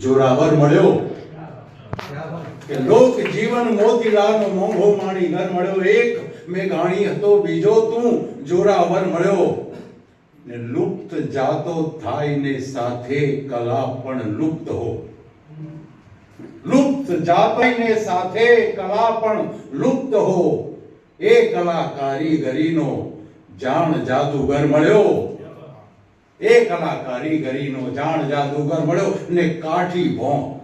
જોરાવર મળ્યો, કે લોક જીવન મોતીલાલનો મોંઘો માણી ઘર મળ્યો એક મેઘાણી હતો બીજો તું જોરાવર મળ્યો. ને લુપ્ત જાતો થાય ને સાથે કલા પણ લુપ્ત હો. લુપ્ત જાતોને સાથે કલા પણ લુપ્ત હો. એ કલા કારીગરીનો જાણ જાદુગર મળ્યો. એ કલા કારીગરીનો જાણ જાદુગર મળ્યો ને કાઠી ભોં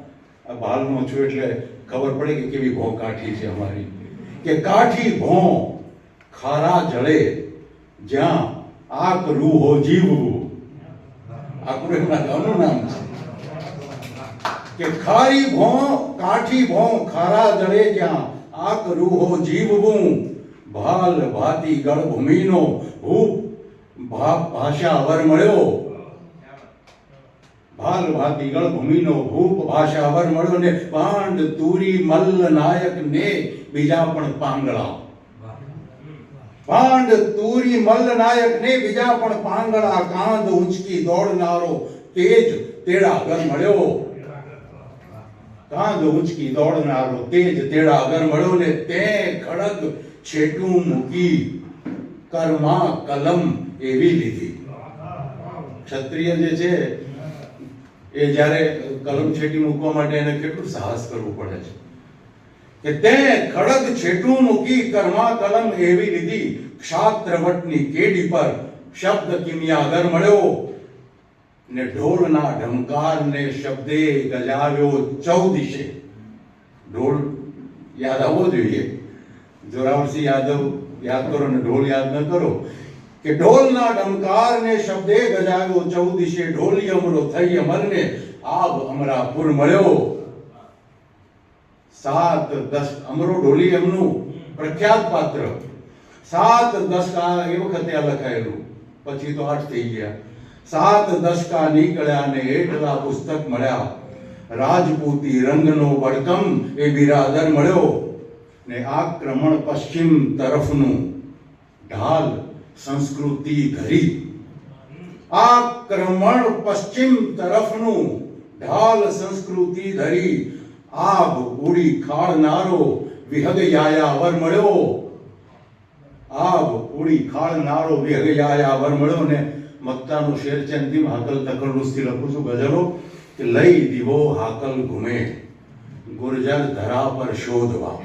ભાલનો છું એટલે ખબર પડે કે કેવી ભોં કાઠી છે અમારી. કે કાઠી ભોં ખારા જળે જ્યાં આક રૂહો જીવવું. આકરું એમના ગામનું નામ છે. કે ખારી ભોં કાઠી ભોં ખારા જળે જ્યાં આક રૂહો જીવવું. ભાલ ભાતી ગળ ભૂમિનો ભા- ભાષા અવર મળ્યો. ભાલ ભાતી ગણ ભૂમિનો ભૂપ ભાષા અવર મળ્યો ને પાંડ તુરી મલ્લ નાયક ને બીજા પણ પાંગળા. પાંડ તુરી મલ્લ નાયક ને બીજા પણ પાંગળા. કાંદ ઉંચકી દોડનારો તેજ તેડાગર મળ્યો. કાંદ ઉંચકી દોડનારો તેજ તેડાગર મળ્યો ને તે ખડગ છેટું મૂકી. કર્મા કલમ એવી લીધી. ક્ષત્રિય જે છે, એ જ્યારે કલમ છેટી મૂકવા માટે એને કેટલું સાહસ કરવું પડે છે. કે તે ખડગ છેટું મૂકી કર્મા કલમ એવી લીધી. ક્ષાત્રવટની કેડી પર શબ્દ કિમિયાગર મળ્યો ને ઢોલના ઢમકારને શબ્દે ગજાવ્યો ચૌદિશે ઢોલ યાદ આવવો જોઈએ. જોરાવરસિંહ યાદવ યાદ કરો ને ઢોલ યાદ ન કરો. કે ઢોલના ડમકારને શબ્દે ગજાવ્યો ચૌદિશે ઢોલી અમરો થઈ અમરને. આબ અમરાપુર મળ્યો. સાત દસ અમરો ઢોલી એમનું પ્રખ્યાત પાત્ર. સાત દસકા એ વખતે આ લખાયેલું. પછી તો આઠ થઈ ગયા. સાત દસકા નીકળ્યા ને એટલા પુસ્તક મળ્યા. રાજપૂતી રંગનો વડકમ એ બિરાદર મળ્યો. ને આક્રમણ પશ્ચિમ તરફનું ઢાલ સંસ્કૃતિ ધરી. આક્રમણ પશ્ચિમ તરફનું ઢાલ સંસ્કૃતિ ધરી. આબ ઉડી ખાળનારો વિહગ યાયાવર મળ્યો. આબ ઉડી ખાળનારો વિહગ યાયાવર મળ્યો ને મક્તાનો શેર છે અંતિમ હાકલ તકરલુસથી લખું છું ગઝલો. કે લઈ દીવો હાકલ ઘૂમે. ગુર્જર ધરા પર શોધવા.